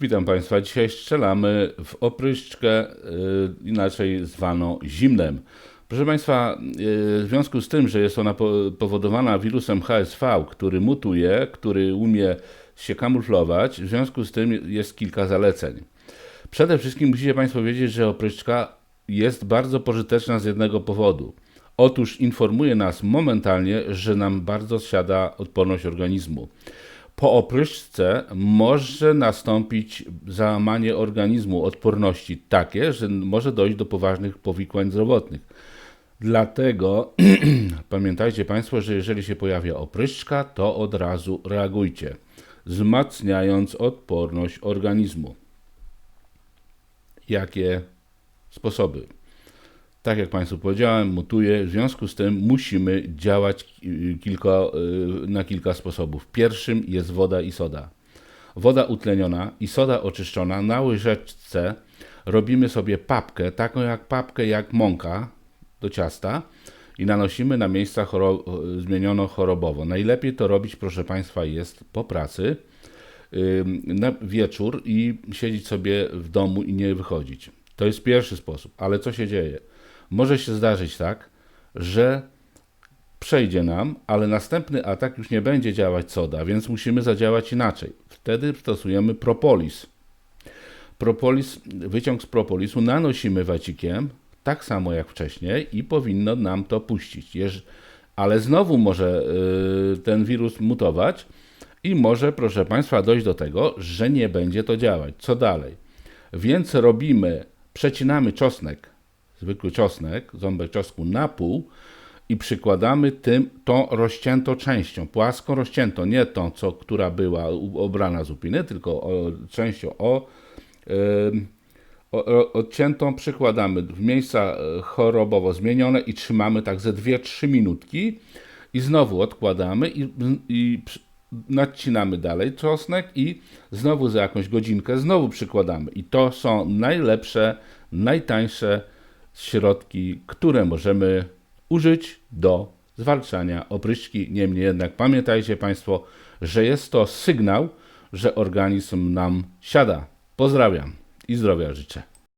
Witam Państwa. Dzisiaj strzelamy w opryszczkę, y, inaczej zwaną zimnem. Proszę Państwa, y, w związku z tym, że jest ona po- powodowana wirusem HSV, który mutuje, który umie się kamuflować, w związku z tym jest kilka zaleceń. Przede wszystkim musicie Państwo wiedzieć, że opryszczka jest bardzo pożyteczna z jednego powodu. Otóż informuje nas momentalnie, że nam bardzo siada odporność organizmu. Po opryszczce może nastąpić załamanie organizmu, odporności takie, że może dojść do poważnych powikłań zdrowotnych. Dlatego pamiętajcie Państwo, że jeżeli się pojawia opryszczka, to od razu reagujcie, wzmacniając odporność organizmu. Jakie sposoby? Tak jak Państwu powiedziałem, mutuje, w związku z tym musimy działać y, kilka, y, na kilka sposobów. Pierwszym jest woda i soda. Woda utleniona i soda oczyszczona na łyżeczce robimy sobie papkę, taką jak papkę jak mąka do ciasta i nanosimy na miejsca choro- zmieniono chorobowo. Najlepiej to robić, proszę Państwa, jest po pracy na wieczór i siedzieć sobie w domu i nie wychodzić. To jest pierwszy sposób, ale co się dzieje? Może się zdarzyć tak, że przejdzie nam, ale następny atak już nie będzie działać soda, więc musimy zadziałać inaczej. Wtedy stosujemy propolis. Propolis, wyciąg z propolisu nanosimy wacikiem, tak samo jak wcześniej i powinno nam to puścić. Ale znowu może y, ten wirus mutować i może, proszę Państwa, dojść do tego, że nie będzie to działać. Co dalej? Więc robimy, przecinamy czosnek, zwykły czosnek, ząbek czosnku na pół i przykładamy tym tą rozciętą częścią, płasko rozciętą, nie tą, co, która była obrana z upiny, tylko o, częścią o, ym, o, odciętą przykładamy w miejsca e, chorobowo zmienione i trzymamy tak ze 2-3 minutki i znowu odkładamy i, i nacinamy dalej czosnek i znowu za jakąś godzinkę znowu przykładamy. I to są najlepsze, najtańsze środki, które możemy użyć do zwalczania opryszki. Niemniej jednak pamiętajcie Państwo, że jest to sygnał, że organizm nam siada. Pozdrawiam i zdrowia życzę.